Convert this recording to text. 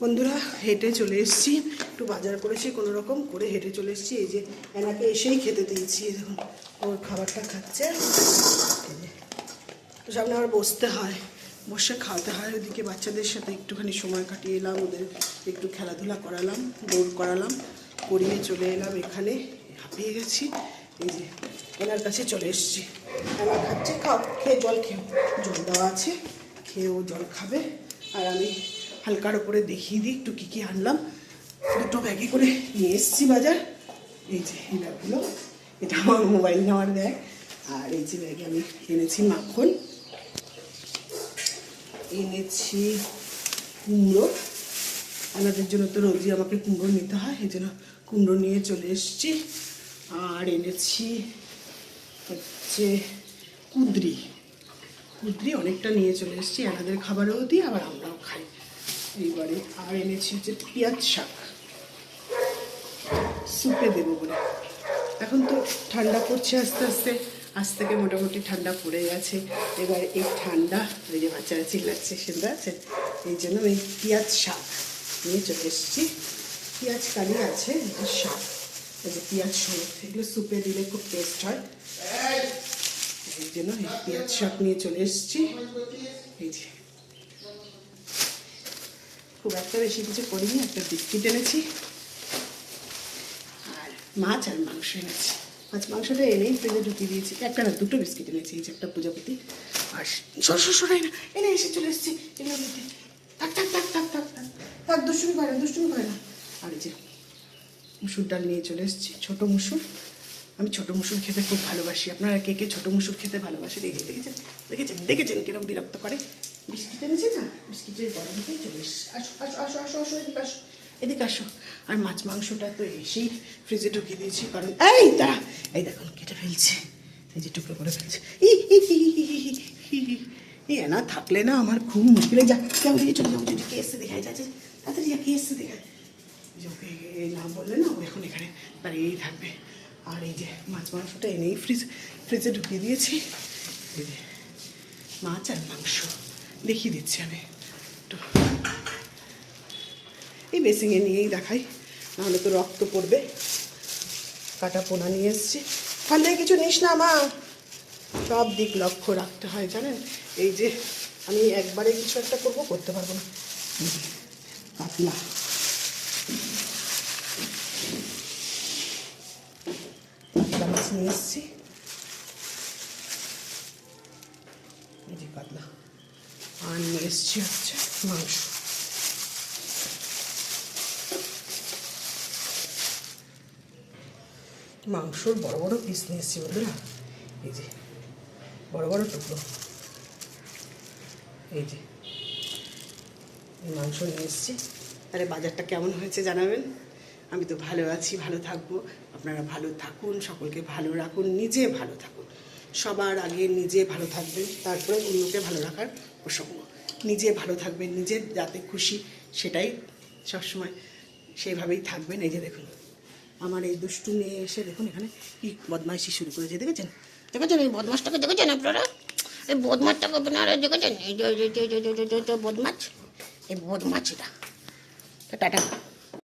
বন্ধুরা, হেঁটে চলে এসেছি। একটু বাজার করেছি, কোনো রকম করে হেঁটে চলে এসেছি। এই যে এনাকে এসেই খেতে দিয়েছি দেখুন, ওর খাবারটা খাচ্ছে। তো সামনে আবার বসতে হয়, বসে খাওয়াতে হয়। ওদিকে বাচ্চাদের সাথে একটুখানি সময় কাটিয়ে এলাম, ওদের একটু খেলাধুলা করালাম, দৌড় করালাম করিয়ে চলে এলাম এখানে। হাঁপিয়ে গেছি। এই যে এনার কাছে চলে এসেছি। এনার খাচ্ছে, খাও, খেয়ে জল খেও জল দেওয়া আছে, খেয়েও জল খাবে। আর আমি হালকার ওপরে দেখিয়ে দিই, একটু কী কী আনলাম। দুটো ব্যাগে করে নিয়ে এসেছি বাজার। এই যে এই ব্যাগগুলো, এটা আমার মোবাইল নেওয়ার ব্যাগ। আর এই যে ব্যাগে আমি এনেছি মাখন। এনেছি কুমড়ো। আমাদের জন্য তো রোজই আমাকে কুমড়ো নিতে হয়, এই জন্য কুমড়ো নিয়ে চলে এসেছি। আর এনেছি হচ্ছে কুদ্রি। কুদ্রি অনেকটা নিয়ে চলে এসেছি, এনাদের খাবারও দিই, আবার আমরাও খাই। এইবারে আর এনেছি হচ্ছে পেঁয়াজ শাক। সুপে দেবো বলে। এখন তো ঠান্ডা পড়ছে আস্তে আস্তে। আজ থেকে মোটামুটি ঠান্ডা পড়ে গেছে। এবার এই ঠান্ডা ওই যে বাচ্চারা চিল্লাচ্ছে, শুনতে আছে এই জন্য ওই পেঁয়াজ শাক নিয়ে চলে এসেছি। পেঁয়াজ কালি আছে শাক। এই যে পেঁয়াজ সমেত এগুলো সুপে দিলে খুব টেস্ট হয়। এই জন্য এই পেঁয়াজ শাক নিয়ে চলে এসেছি। এই যে খুব একটা বেশি কিছু করিনি, একটা বিস্কিট এনেছি। আর মাছ আর মাংস এনেছি। মাছ, মাংসটা এনেই ফ্রিজে ঢুকিয়ে দিয়েছি। একটা না দুটো বিস্কিট এনেছি, এই যে একটা পূজাপতি আর সর সর সরাই না এনে এসে চলে এসেছি। থাক থাক থাক থাক থাক থাক। দুষ্টুমি করে না, দুষ্টুমি না। আর এই যে মুসুর ডাল নিয়ে চলে এসেছি, ছোটো মুসুর। আমি ছোটো মুসুর খেতে খুব ভালোবাসি। আপনারা কে কে ছোটো মুসুর খেতে ভালোবাসে, দেখে, দেখেছেন? দেখেছেন? দেখেছেন কীরকম বিরক্ত করে? বিস্কিট এনেছে না বিস্কিটের গরমতেই চলে এসেছি আসো আসো আসো আসো আসো এদিকে আসো এদিকে আসো আর মাছ মাংসটা তো এসেই ফ্রিজে ঢুকিয়ে দিয়েছি কারণ এই দাঁড়া এই দেখুন কেটে ফেলছে এই যে টুকরো করে ফেলছে ই ই না থাকলে না আমার খুব মুশকিলে যা যাও দিয়ে চলে যদি এসে দেখায় যা যা, তাড়াতাড়ি যা কে দেখায় যে ওকে না বললে না ও এখন এখানে দাঁড়িয়েই থাকবে আর এই যে মাছ মাংসটা এনেই ফ্রিজ ফ্রিজে ঢুকিয়ে দিয়েছি মাছ আর মাংস দেখিয়ে দিচ্ছি আমি। একটু এই বেসিংয়ে নিয়েই দেখাই, নাহলে তো রক্ত পড়বে। কাটা পোনা নিয়ে এসছি। ঠান্ডা কিছু নিস না মা। সব দিক লক্ষ্য রাখতে হয়, জানেন? এই যে আমি একবারে কিছু একটা করব, করতে পারব না। কাতলা। কাতলা নিয়ে এসছি। আর নিয়ে এসছি হচ্ছে মাংস মাংসর বড় বড় পিস নিয়ে এসছি বন্ধুরা। এই যে, বড় বড় টুকরো। এই যে মাংস নিয়ে এসছি। আরে বাজারটা কেমন হয়েছে জানাবেন? আমি তো ভালো আছি, ভালো থাকব। আপনারা ভালো থাকুন, সকলকে ভালো রাখুন, নিজে ভালো থাকুন। সবার আগে নিজে ভালো থাকবেন, তারপরে অন্যকে ভালো রাখার প্রসঙ্গ। নিজে ভালো থাকবেন নিজের যাতে খুশি, সেটাই সবসময় সেইভাবেই থাকবেন। এই যে দেখুন, আমার এই দুষ্টু মেয়ে এসে দেখুন এখানে কি বদমাইশি শুরু করেছে, দেখেছেন? দেখেছেন এই বদমাসটাকে দেখেছেন আপনারা? এই বদমাসটাকে আপনারা দেখেছেন? এই যে যে- এই বদমাছ এটা টাটা